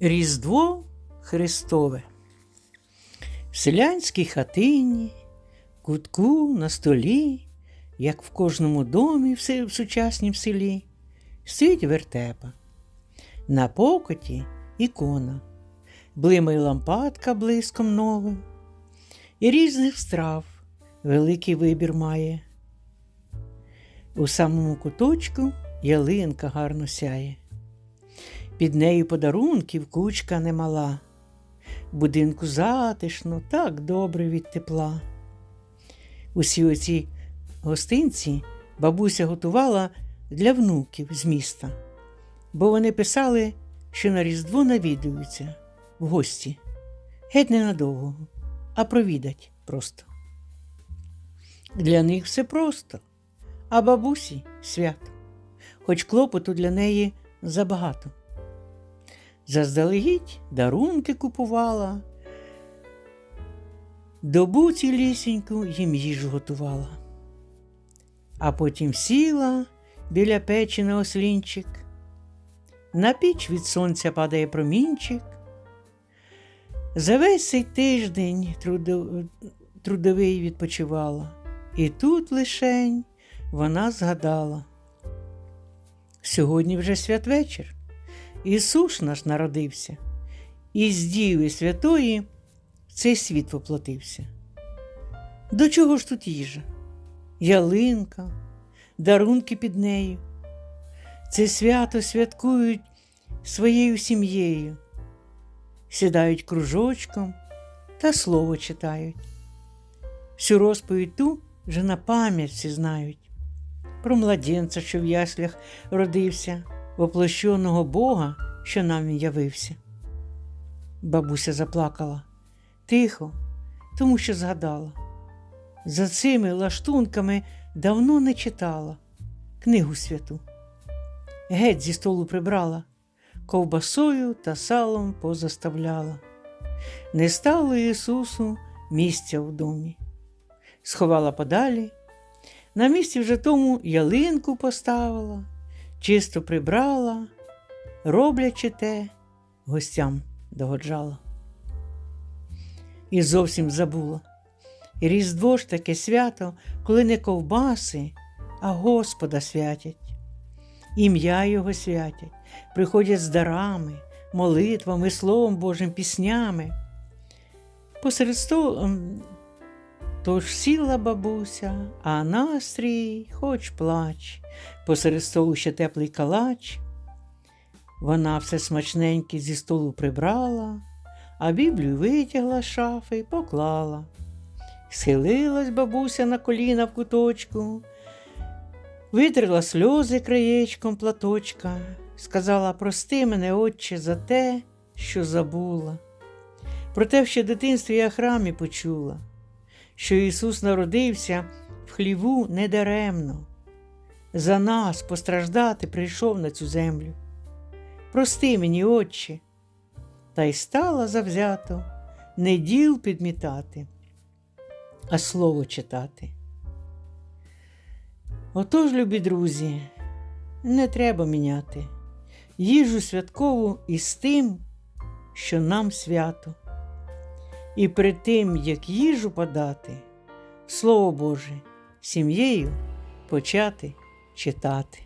Різдво Христове. В селянській хатині, кутку на столі, як в кожному домі в сучаснім селі, стоїть вертепа. На покоті ікона, блимає лампадка блиском новим, і різних страв великий вибір має. У самому куточку ялинка гарно сяє. Під нею подарунків кучка немала. Будинку затишно, так добре від тепла. Усі оці гостинці бабуся готувала для внуків з міста, бо вони писали, що на Різдво навідуються в гості. Геть ненадовго, а провідать просто. Для них все просто, а бабусі свято, хоч клопоту для неї забагато. Заздалегідь дарунки купувала, добу цілісіньку їм їжу готувала. А потім сіла біля печі на ослінчик. На піч від сонця падає промінчик. За весь цей тиждень трудовий відпочивала, і тут лишень вона згадала. Сьогодні вже святвечір. Ісус наш народився, і з Діви Святої в цей світ воплотився. До чого ж тут їжа? Ялинка, дарунки під нею. Це свято святкують своєю сім'єю, сідають кружочком та слово читають. Всю розповідь ту вже на пам'ять всі знають. Про младенця, що в яслях родився, воплощеного Бога, що нам явився. Бабуся заплакала тихо, тому що згадала. За цими лаштунками давно не читала книгу святу. Геть зі столу прибрала, ковбасою та салом позаставляла. Не стало Ісусу місця в домі. Сховала подалі, на місці вже тому ялинку поставила, чисто прибрала, роблячи те, гостям догоджала. І зовсім забула. І Різдво ж таке свято, коли не ковбаси, а Господа святять. Ім'я Його святять, приходять з дарами, молитвами, Словом Божим, піснями. Посеред Тож сіла бабуся, а настрій хоч плач, посеред столу ще теплий калач. Вона все смачненьке зі столу прибрала, а Біблію витягла з шафи й поклала. Схилилась бабуся на коліна в куточку, витерла сльози краєчком платочка, сказала: Прости мене, отче, за те, що забула. Проте ще в дитинстві я храмі почула що Ісус народився в хліву недаремно. За нас постраждати прийшов на цю землю. Прости мені, Отче, та й стала завзято не діл підмітати, а слово читати. Отож, любі друзі, не треба міняти їжу святкову із тим, що нам свято. І при тим, як їжу подати, Слово Боже, сім'єю почати читати.